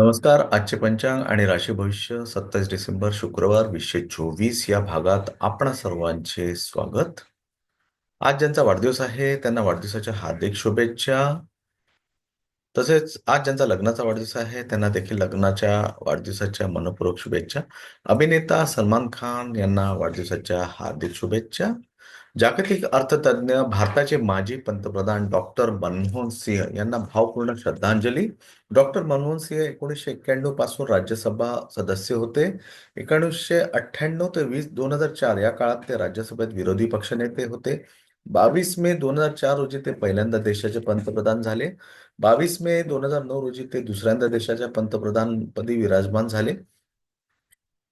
नमस्कार आजचे पंचांग आणि राशी भविष्य सत्तावीस डिसेंबर शुक्रवार वीसशे चोवीस या भागात आपण सर्वांचे स्वागत. आज ज्यांचा वाढदिवस आहे त्यांना वाढदिवसाच्या हार्दिक शुभेच्छा. तसेच आज ज्यांचा लग्नाचा वाढदिवस आहे त्यांना देखील लग्नाच्या वाढदिवसाच्या मनपूर्वक शुभेच्छा. अभिनेता सलमान खान यांना वाढदिवसाच्या हार्दिक शुभेच्छा. जागतिक अर्थतज्ञ भारताचे माजी पंतप्रधान डॉक्टर मनमोहन सिंह यांना भावपूर्ण श्रद्धांजली. डॉक्टर मनमोहन सिंह एकोणीसशे एक्क्याण्णवपासून राज्यसभा सदस्य होते. एकोणीसशे अठ्ठ्याण्णव ते वीस दोन हजार चार या काळात ते राज्यसभेत विरोधी पक्षनेते होते. बावीस मे दोन हजार चार रोजी ते पहिल्यांदा देशाचे पंतप्रधान झाले. बावीस मे दोन हजार नऊ रोजी ते दुसऱ्यांदा देशाच्या पंतप्रधानपदी विराजमान झाले.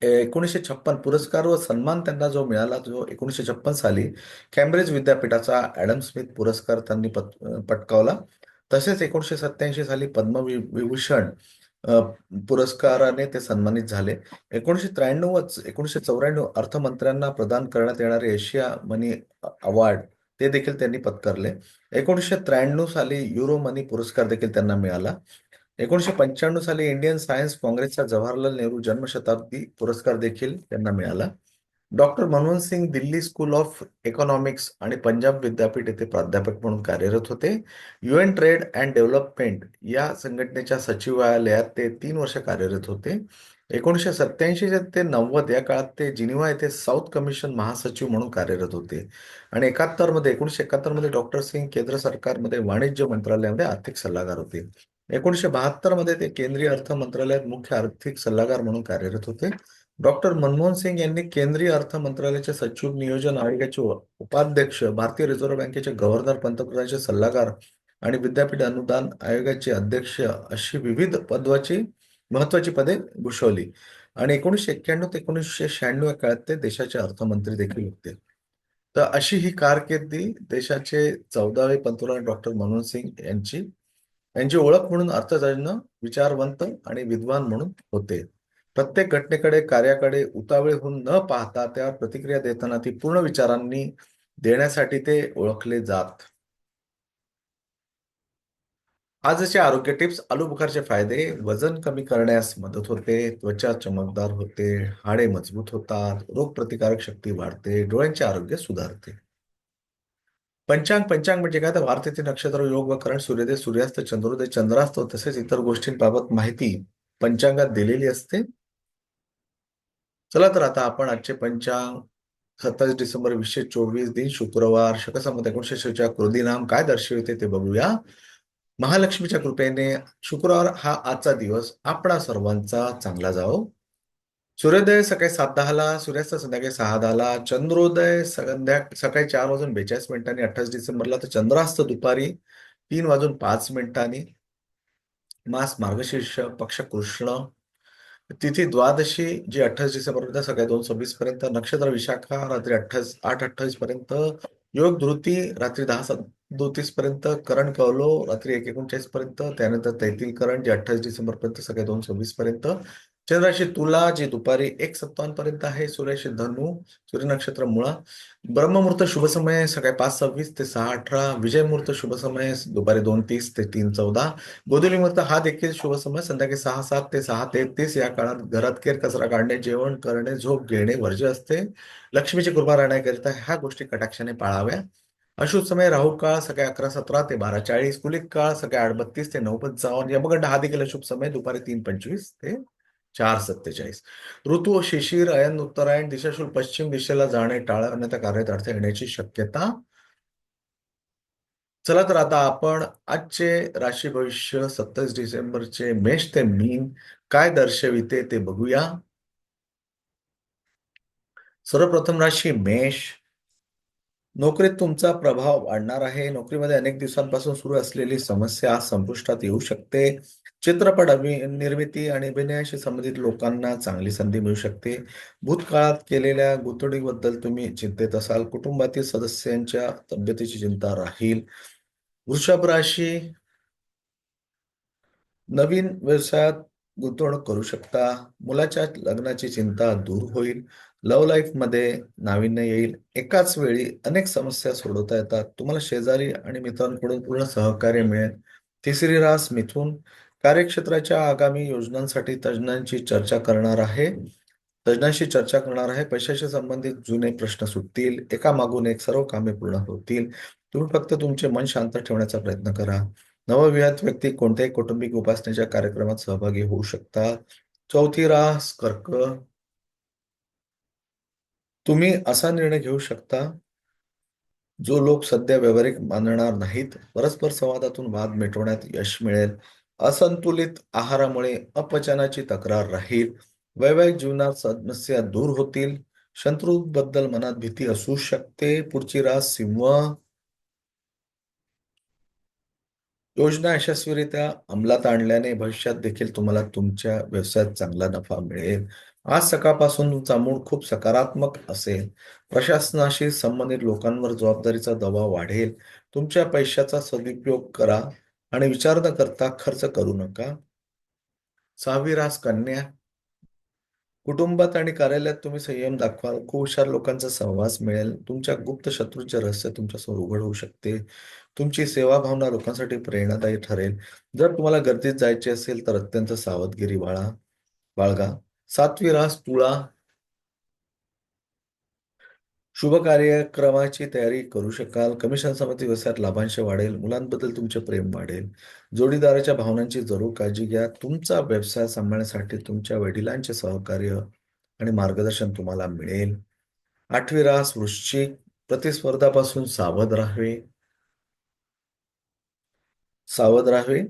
एकोणीसशे छप्पन पुरस्कार व सन्मान त्यांना जो मिळाला जो एकोणीसशे छप्पन साली कॅम्ब्रिज विद्यापीठाचा ॲडम स्मिथ पुरस्कार त्यांनी पटकावला. तसेच एकोणीसशे सत्याऐंशी साली पद्मविभूषण पुरस्काराने ते सन्मानित झाले. एकोणीसशे त्र्याण्णवच एकोणीसशे चौऱ्याण्णव अर्थमंत्र्यांना प्रदान करण्यात येणारे एशिया मनी अवॉर्ड ते देखील त्यांनी पत्करले. एकोणीसशे त्र्याण्णव साली युरो मनी पुरस्कार देखील त्यांना मिळाला. एकोणीसशे पंच्याण्णव साली इंडियन सायन्स काँग्रेसचा जवाहरलाल नेहरू जन्मशताब्दी पुरस्कार देखील त्यांना मिळाला. Doctor Manmohan Singh Delhi school of economics आणि पंजाब विद्यापीठ येथे प्राध्यापक म्हणून कार्यरत होते. युएन ट्रेड अँड डेव्हलपमेंट या संघटनेच्या सचिवालयात ते तीन वर्ष कार्यरत होते. एकोणीसशे सत्याऐंशी ते नव्वद या काळात ते जिनिवा येथे साऊथ कमिशन महासचिव म्हणून कार्यरत होते. आणि एकाहत्तरमध्ये एकोणीसशे एकाहत्तरमध्ये डॉक्टर सिंग केंद्र सरकारमध्ये वाणिज्य मंत्रालयामध्ये आर्थिक सल्लागार होते. एकोणीसशे बहात्तरमध्ये ते केंद्रीय अर्थ मंत्रालयात मुख्य आर्थिक सल्लागार म्हणून कार्यरत होते. डॉक्टर मनमोहन सिंग यांनी केंद्रीय अर्थ मंत्रालयाचे सचिव नियोजन आयोगाचे उपाध्यक्ष भारतीय रिझर्व्ह बँकेचे गव्हर्नर पंतप्रधानांचे सल्लागार आणि विद्यापीठ अनुदान आयोगाचे अध्यक्ष अशी विविध पदवाची महत्वाची पदे भूषवली. आणि एकोणीसशे एक्क्याण्णव ते एकोणीसशे शहाण्णव या काळात ते देशाचे अर्थमंत्री देखील होते. तर अशी ही कारकिर्दी देशाचे चौदावे पंतप्रधान डॉक्टर मनमोहन सिंग यांची यांची ओळख म्हणून अर्थतज्ञ विचारवंत आणि विद्वान म्हणून होते. प्रत्येक घटनेकडे कार्याकडे उतावळे होऊन न पाहता त्यावर प्रतिक्रिया देताना ती पूर्ण विचारांनी देण्यासाठी ते ओळखले जात. आजचे आरोग्य टिप्स आलू बुखारचे फायदे वजन कमी करण्यास मदत होते त्वचा चमकदार होते हाडे मजबूत होतात रोगप्रतिकारक शक्ती वाढते डोळ्यांचे आरोग्य सुधारते. पंचांग पंचांग म्हणजे काय? तर वार्तेचे नक्षत्र योग व करण सूर्योदय सूर्यास्त चंद्रोदय चंद्रास्त तसेच इतर गोष्टींबाबत माहिती पंचांगात दिलेली असते. चला तर आता आपण आजचे पंचांग सत्तावीस डिसेंबर वीसशे चोवीस दिन शुक्रवार शकसंमत एकोणीशे शेच्या कृदी नाम काय दर्शविते ते बघूया. महालक्ष्मीच्या कृपेने शुक्रवार हा आजचा दिवस आपणा सर्वांचा चांगला जावो. सूर्योदय सकाळी सात दहाला सूर्यास्त संध्याकाळी सहा दहाला चंद्रोदय संध्या सकाळी चार वाजून बेचाळीस मिनिटांनी अठ्ठावीस डिसेंबरला तर चंद्रास्त दुपारी तीन वाजून पाच मिनिटांनी. मास मार्गशीर्ष पक्ष कृष्ण तिथी द्वादशी जी अठ्ठावीस डिसेंबरपर्यंत सकाळी दोन सव्वीस पर्यंत नक्षत्र विशाखा रात्री अठ्ठावीस आठ अठ्ठावीस पर्यंत योग धृती रात्री दहा सदोतीस पर्यंत करण कवलो रात्री एक एकोणचाळीस पर्यंत त्यानंतर तैतील करण जे अठ्ठावीस डिसेंबर पर्यंत सकाळी दोन सव्वीस पर्यंत चंद्राशी तुला जे दुपारी एक सत्तावन्नपर्यंत आहे सूर्याशी धनु सूर्य नक्षत्र मुळा ब्रह्ममुहूर्त शुभ समय सकाळी पाच सव्वीस ते सहा अठरा विजय मुहूर्त शुभ समय दुपारी दोन तीस ते तीन चौदा गोधुली मुहूर्त हा देखील शुभ समय संध्याकाळी सहा सात ते सहा तेहतीस या काळात घरात केर कचरा काढणे जेवण करणे झोप घेणे वर्ज्य असते. लक्ष्मीची कृपा राहण्याकरिता ह्या गोष्टी कटाक्षाने पाळाव्या. अशुभ समय राहू काळ सकाळी अकरा सतरा ते बारा चाळीस कुलिक काळ सकाळी आठ बत्तीस ते नऊ पंचावन्न यमगंड हा देखील अशुभ समय दुपारी तीन पंचवीस ते चार सत्तेचाळीस. ऋतू शिशिर अयन उत्तरायण दिशाशूल पश्चिम दिशेला जाणे टाळण्याच्या कार्यात अर्थ येण्याची शक्यता. चला तर आता आपण आजचे राशी भविष्य सत्तावीस डिसेंबरचे मेष ते मीन काय दर्शविते ते बघूया. सर्वप्रथम राशी मेष. नोकरीत तुमचा प्रभाव वाढणार आहे. नोकरीमध्ये अनेक दिवसांपासून सुरू असलेली समस्या संपुष्टात येऊ शकते. चित्रपट अभि निर्मिती आणि अभिनयाशी संबंधित लोकांना चांगली संधी मिळू शकते. भूतकाळात केलेल्या गुंतवणुकीबद्दल तुम्ही चिंतेत असाल कुटुंबातील सदस्यांच्या तब्येतीची चिंता राहील. वृषभ राशी नवीन व्यवसायात गुंतवणूक करू शकता. मुलाच्या लग्नाची चिंता दूर होईल. लव लाईफमध्ये नाविन्य येईल. एकाच वेळी अनेक समस्या सोडवता येतात. तुम्हाला शेजारी आणि मित्रांकडून पूर्ण सहकार्य मिळेल. तिसरी रास मिथून कार्यक्षेत्राच्या आगामी योजनांसाठी तज्ज्ञांची चर्चा करणार आहे. तज्ज्ञांशी चर्चा करणार आहे. पैशाशी संबंधित जुने प्रश्न सुटतील. एका मागून एक सर्व कामे पूर्ण होतील. तुम्ही फक्त तुमचे मन शांत ठेवण्याचा प्रयत्न करा. नवविवाहित व्यक्ती कोणत्याही कौटुंबिक उपासनेच्या कार्यक्रमात सहभागी होऊ शकता. चौथी रास कर्क. तुम्ही असा निर्णय घेऊ शकता जो लोक सध्या व्यावहारिक मानणार नाहीत. परस्पर संवादातून वाद मिटवण्यात यश मिळेल. असंतुलित आहारामुळे अपचनाची तक्रार राहील. वैवाहिक जीवनात समस्या दूर होतील. शत्रूबद्दल मनात भीती असू शकते. पुढची रास सिंह. योजना यशस्वीरित्या अंमलात आणल्याने भविष्यात देखील तुम्हाला तुमच्या व्यवसायात चांगला नफा मिळेल. आज सकाळपासून तुमचा मूड खूप सकारात्मक असेल. प्रशासनाशी संबंधित लोकांवर जबाबदारीचा दबाव वाढेल. तुमच्या पैशाचा सदुपयोग करा. आणि विचार न करता खर्च करू नका. सहावी रास कन्या. कुटुंबात आणि कार्यालयात तुम्ही संयम दाखवाल. खूप हुशार लोकांचा सहवास मिळेल. तुमच्या गुप्त शत्रूचे रहस्य तुमच्यासमोर उघड होऊ शकते. तुमची सेवा भावना लोकांसाठी प्रेरणादायी ठरेल. जर तुम्हाला गर्दीत जायचे असेल तर अत्यंत सावधगिरी बाळा बाळगा. सातवी रास तुळा शुभ कार्यक्रमाची तयारी करू शकाल. कमिशन समिती व्यवसायात लाभांश वाढेल. मुलांबद्दल तुमचे प्रेम वाढेल. जोडीदाराच्या भावनांची जरूर काळजी घ्या. तुमचा व्यवसाय सांभाळण्यासाठी तुमच्या वडिलांचे सहकार्य आणि मार्गदर्शन तुम्हाला मिळेल. आठवी रास वृश्चिक. प्रतिस्पर्धापासून सावध राहावे. सावध राहावे.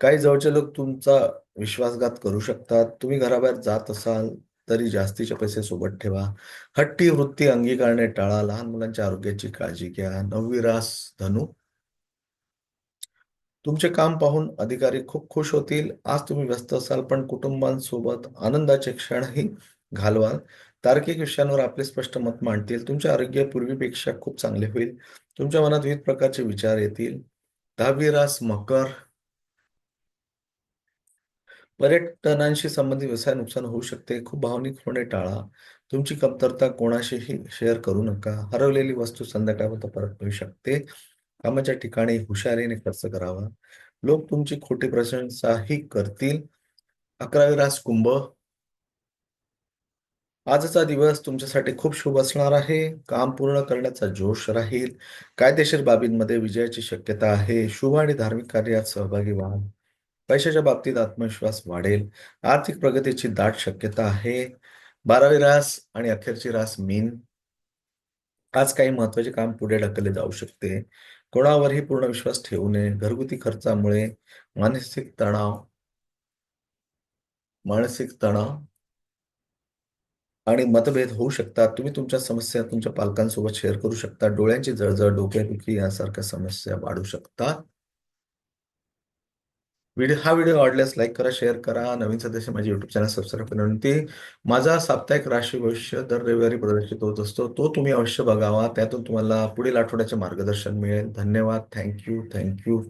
काही जवळचे लोक तुमचा विश्वासघात करू शकतात. तुम्ही घराबाहेर जात असाल तरी जास्तीचे पैसे सोबत ठेवा. हट्टी वृत्ती अंगीकारणे टाळा. लहान मुलांच्या आरोग्याची काळजी घ्या. नववी रास धनु. तुमचे काम पाहून अधिकारी खूप खुश होतील. आज तुम्ही व्यस्त असाल पण कुटुंबांसोबत आनंदाचे क्षणही घालवाल. तार्किक विषयांवर आपले स्पष्ट मत मांडतील. तुमचे आरोग्य पूर्वीपेक्षा खूप चांगले होईल. तुमच्या मनात विविध प्रकारचे विचार येतील. दहावी रास मकर. पर्यटनांशी संबंधित व्यवसाय नुकसान होऊ शकते. खूप भावनिक होणे टाळा. तुमची कमतरता कोणाशीही शेअर करू नका. हरवलेली वस्तू संध्याकाळपर्यंत परत मिळू शकते. कामाच्या ठिकाणी हुशारीने खर्च करावा. लोक तुमची खोटी प्रशंसाही करतील. अकरावी रास कुंभ. आजचा दिवस तुमच्यासाठी खूप शुभ असणार आहे. काम पूर्ण करण्याचा जोश राहील. कायदेशीर बाबींमध्ये विजयाची शक्यता आहे. शुभ आणि धार्मिक कार्यात सहभागी व्हा. पैशाच्या बाबतीत आत्मविश्वास वाढेल. आर्थिक प्रगतीची दाट शक्यता आहे. बारावी रास आणि अखेरची रास मीन. आज काही महत्त्वाचे काम पुढे ढकलले जाऊ शकते. कोणावरही पूर्ण विश्वास ठेवू नये. घरगुती खर्चामुळे मानसिक तणाव मानसिक तणाव आणि मतभेद होऊ शकतात. तुम्ही तुमच्या समस्या तुमच्या पालकांसोबत शेअर करू शकता. डोळ्यांची जळजळ डोक्यादुखी यासारख्या समस्या वाढू शकतात. व्हिडिओ हा व्हिडिओ आवडल्यास लाईक करा शेअर करा. नवीन सदस्य माझे युट्यूब चॅनल सबस्क्राईब करा. ते माझा साप्ताहिक राशी भविष्य दर रविवारी प्रदर्शित होत असतो. तो तुम्ही अवश्य बघावा. त्यातून तुम्हाला पुढील आठवड्याचे मार्गदर्शन मिळेल. धन्यवाद. Thank you thank you